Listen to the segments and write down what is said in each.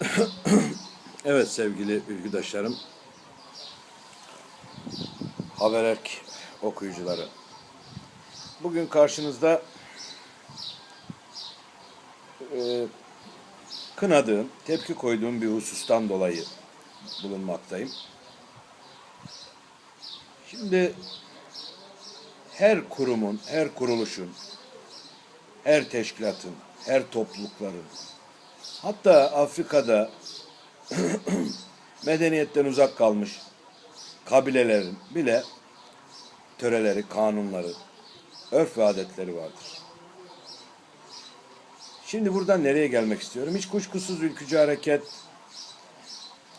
Evet sevgili ülküdaşlarım, Habererk okuyucuları. Bugün karşınızda e, kınadığım, tepki koyduğum bir husustan dolayı bulunmaktayım. Şimdi her kurumun, her kuruluşun, her teşkilatın, her toplulukların, hatta Afrika'da medeniyetten uzak kalmış kabilelerin bile töreleri, kanunları, örf ve adetleri vardır. Şimdi buradan nereye gelmek istiyorum? Hiç kuşkusuz ülkücü hareket,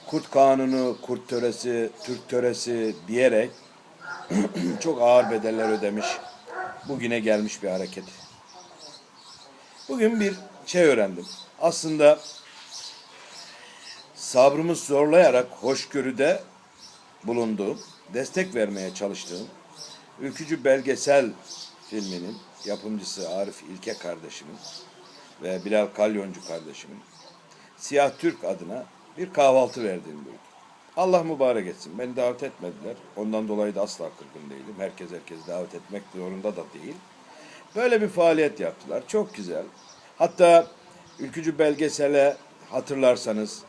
kurt kanunu, kurt töresi, Türk töresi diyerek çok ağır bedeller ödemiş, bugüne gelmiş bir hareket. Bugün bir şey öğrendim. Aslında sabrımı zorlayarak hoşgörüde bulunduğum, destek vermeye çalıştığım Ülkücü Belgesel filminin yapımcısı Arif İlke kardeşimin ve Bilal Kalyoncu kardeşimin Siyah Türk adına bir kahvaltı verdiğini duydum. Allah mübarek etsin. Beni davet etmediler. Ondan dolayı da asla kırgın değilim. Herkes herkes davet etmek zorunda da değil. Böyle bir faaliyet yaptılar. Çok güzel. Hatta Ülkücü Belgesel'e hatırlarsanız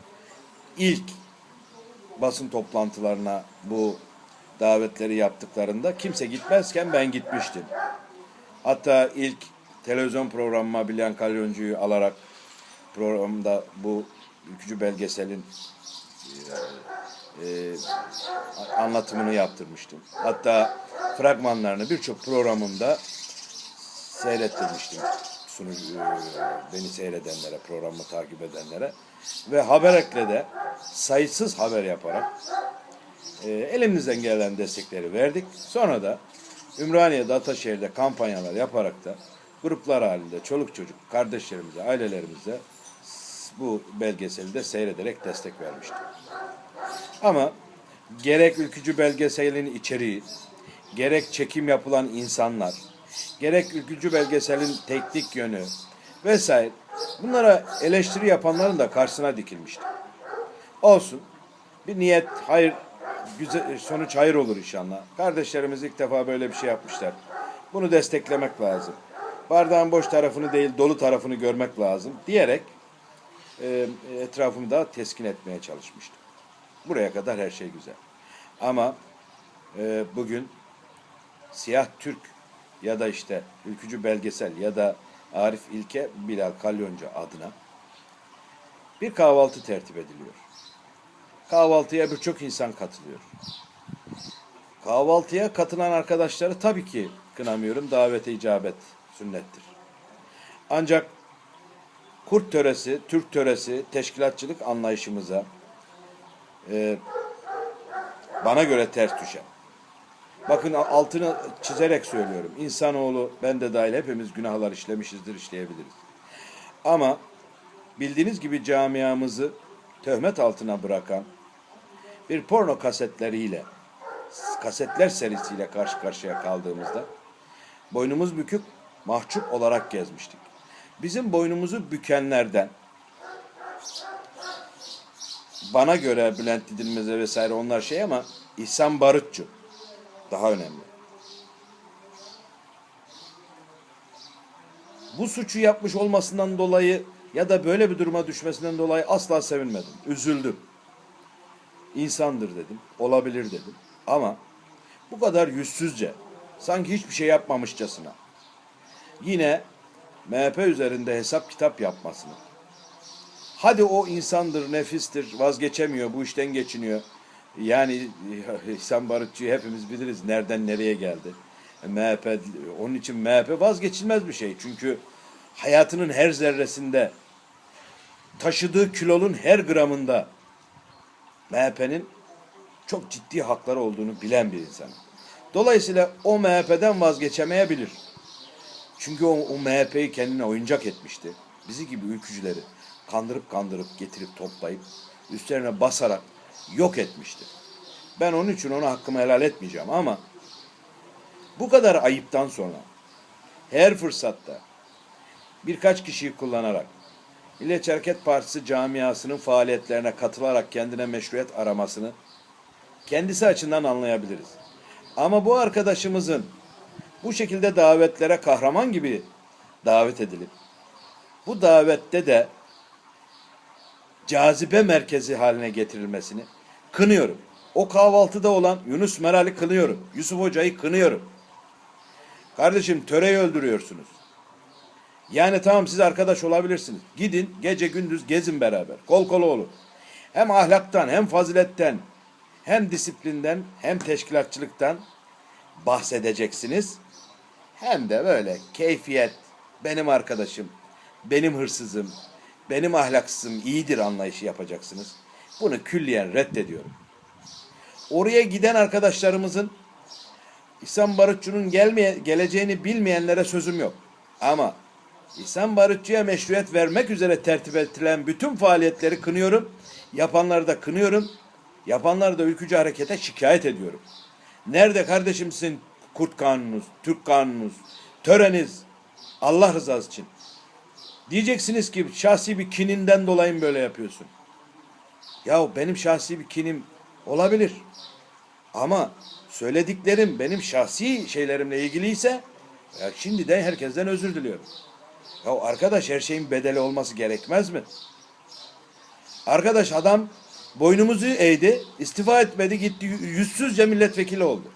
ilk basın toplantılarına bu davetleri yaptıklarında kimse gitmezken ben gitmiştim. Hatta ilk televizyon programıma Bilyan Kalyoncu'yu alarak programda bu ülkücü belgeselin e, e, anlatımını yaptırmıştım. Hatta fragmanlarını birçok programımda seyrettirmiştim sunu e, beni seyredenlere, programı takip edenlere ve Haberek'le de sayısız haber yaparak e, elimizden gelen destekleri verdik. Sonra da Ümraniye'de, Ataşehir'de kampanyalar yaparak da gruplar halinde çoluk çocuk kardeşlerimize, ailelerimize bu belgeseli de seyrederek destek vermiştik. Ama gerek ülkücü belgeselin içeriği, gerek çekim yapılan insanlar, gerek ülkücü belgeselin teknik yönü vesaire bunlara eleştiri yapanların da karşısına dikilmişti. Olsun. Bir niyet hayır güzel sonuç hayır olur inşallah. Kardeşlerimiz ilk defa böyle bir şey yapmışlar. Bunu desteklemek lazım. Bardağın boş tarafını değil dolu tarafını görmek lazım diyerek e, etrafımı da teskin etmeye çalışmıştım. Buraya kadar her şey güzel. Ama e, bugün Siyah Türk ya da işte Ülkücü Belgesel ya da Arif İlke Bilal Kalyoncu adına bir kahvaltı tertip ediliyor. Kahvaltıya birçok insan katılıyor. Kahvaltıya katılan arkadaşları tabii ki kınamıyorum. Davete icabet sünnettir. Ancak Kurt töresi, Türk töresi, teşkilatçılık anlayışımıza e, bana göre ters düşen. Bakın altını çizerek söylüyorum. İnsanoğlu ben de dahil hepimiz günahlar işlemişizdir, işleyebiliriz. Ama bildiğiniz gibi camiamızı töhmet altına bırakan bir porno kasetleriyle, kasetler serisiyle karşı karşıya kaldığımızda boynumuz bükük mahcup olarak gezmiştik. Bizim boynumuzu bükenlerden bana göre Bülent Didilmez'e vesaire onlar şey ama İhsan Barutçu daha önemli. Bu suçu yapmış olmasından dolayı ya da böyle bir duruma düşmesinden dolayı asla sevinmedim. Üzüldüm. İnsandır dedim. Olabilir dedim. Ama bu kadar yüzsüzce, sanki hiçbir şey yapmamışçasına yine MHP üzerinde hesap kitap yapmasını. Hadi o insandır, nefistir, vazgeçemiyor, bu işten geçiniyor. Yani İhsan Barutçu'yu hepimiz biliriz nereden nereye geldi. MHP, onun için MHP vazgeçilmez bir şey. Çünkü hayatının her zerresinde, taşıdığı kilonun her gramında MHP'nin çok ciddi hakları olduğunu bilen bir insan. Dolayısıyla o MHP'den vazgeçemeyebilir. Çünkü o, o MHP'yi kendine oyuncak etmişti. Bizi gibi ülkücüleri kandırıp kandırıp getirip toplayıp üstlerine basarak yok etmişti. Ben onun için ona hakkımı helal etmeyeceğim ama bu kadar ayıptan sonra her fırsatta birkaç kişiyi kullanarak Milliyetçi Hareket Partisi camiasının faaliyetlerine katılarak kendine meşruiyet aramasını kendisi açısından anlayabiliriz. Ama bu arkadaşımızın bu şekilde davetlere kahraman gibi davet edilip bu davette de cazibe merkezi haline getirilmesini kınıyorum. O kahvaltıda olan Yunus Meral'i kınıyorum. Yusuf Hoca'yı kınıyorum. Kardeşim töreyi öldürüyorsunuz. Yani tamam siz arkadaş olabilirsiniz. Gidin gece gündüz gezin beraber. Kol kola olun. Hem ahlaktan hem faziletten hem disiplinden hem teşkilatçılıktan bahsedeceksiniz. Hem de böyle keyfiyet, benim arkadaşım, benim hırsızım, benim ahlaksızım iyidir anlayışı yapacaksınız. Bunu külliyen reddediyorum. Oraya giden arkadaşlarımızın İhsan Barutçu'nun gelmeye, geleceğini bilmeyenlere sözüm yok. Ama İhsan Barutçu'ya meşruiyet vermek üzere tertip edilen bütün faaliyetleri kınıyorum. Yapanları da kınıyorum. Yapanları da ülkücü harekete şikayet ediyorum. Nerede kardeşim sizin kurt kanununuz, Türk kanununuz, töreniz Allah rızası için? Diyeceksiniz ki şahsi bir kininden dolayı mı böyle yapıyorsun? Ya benim şahsi bir kinim olabilir. Ama söylediklerim benim şahsi şeylerimle ilgiliyse ya şimdiden herkesten özür diliyorum. Ya arkadaş her şeyin bedeli olması gerekmez mi? Arkadaş adam boynumuzu eğdi, istifa etmedi, gitti yüzsüzce milletvekili oldu.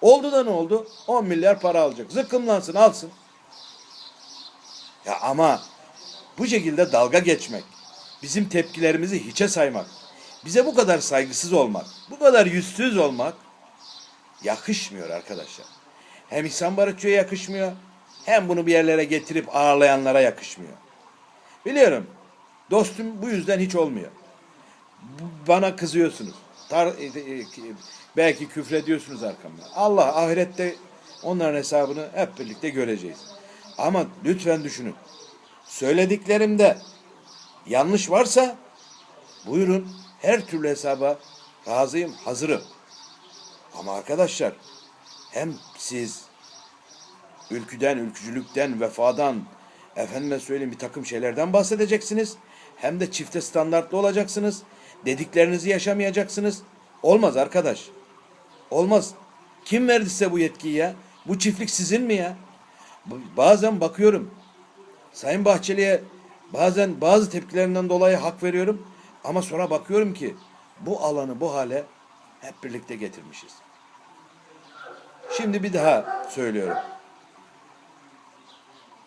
Oldu da ne oldu? 10 milyar para alacak. Zıkkımlansın, alsın. Ya ama bu şekilde dalga geçmek, bizim tepkilerimizi hiçe saymak, bize bu kadar saygısız olmak, bu kadar yüzsüz olmak yakışmıyor arkadaşlar. Hem İhsan Barutçu'ya yakışmıyor, hem bunu bir yerlere getirip ağırlayanlara yakışmıyor. Biliyorum, dostum bu yüzden hiç olmuyor. Bana kızıyorsunuz. Tar- e, e, belki küfrediyorsunuz arkamda. Allah ahirette onların hesabını hep birlikte göreceğiz. Ama lütfen düşünün. Söylediklerimde yanlış varsa buyurun her türlü hesaba razıyım, hazırım. Ama arkadaşlar hem siz ülküden, ülkücülükten, vefadan, efendime söyleyeyim bir takım şeylerden bahsedeceksiniz. Hem de çifte standartlı olacaksınız. Dediklerinizi yaşamayacaksınız. Olmaz arkadaş. Olmaz. Kim verdi size bu yetkiyi ya? Bu çiftlik sizin mi ya? Bazen bakıyorum. Sayın Bahçeli'ye bazen bazı tepkilerinden dolayı hak veriyorum. Ama sonra bakıyorum ki bu alanı bu hale hep birlikte getirmişiz. Şimdi bir daha söylüyorum.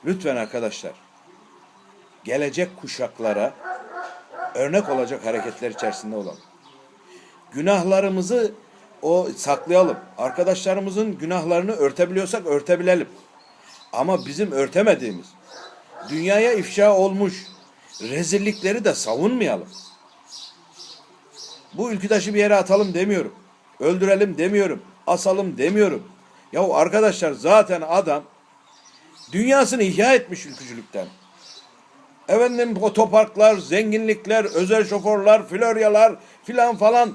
Lütfen arkadaşlar gelecek kuşaklara örnek olacak hareketler içerisinde olalım. Günahlarımızı o saklayalım. Arkadaşlarımızın günahlarını örtebiliyorsak örtebilelim. Ama bizim örtemediğimiz, dünyaya ifşa olmuş rezillikleri de savunmayalım. Bu ülküdaşı bir yere atalım demiyorum. Öldürelim demiyorum. Asalım demiyorum. Ya arkadaşlar zaten adam dünyasını ihya etmiş ülkücülükten. Efendim otoparklar, zenginlikler, özel şoförler, floryalar filan falan.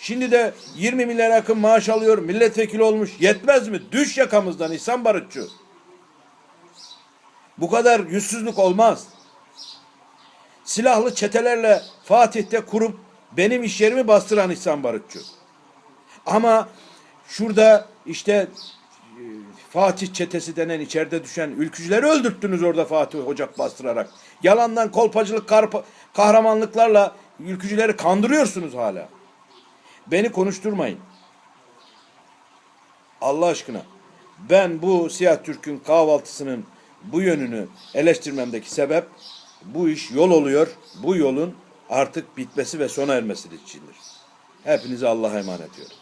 Şimdi de 20 milyar yakın maaş alıyor, milletvekili olmuş. Yetmez mi? Düş yakamızdan İhsan Barutçu. Bu kadar yüzsüzlük olmaz. Silahlı çetelerle Fatih'te kurup benim iş yerimi bastıran İhsan Barutçu. Ama şurada işte e, Fatih çetesi denen içeride düşen ülkücüleri öldürttünüz orada Fatih Ocak bastırarak. Yalandan kolpacılık, kahramanlıklarla ülkücüleri kandırıyorsunuz hala. Beni konuşturmayın. Allah aşkına. Ben bu Siyah Türk'ün kahvaltısının bu yönünü eleştirmemdeki sebep bu iş yol oluyor. Bu yolun artık bitmesi ve sona ermesi içindir. Hepinize Allah'a emanet ediyorum.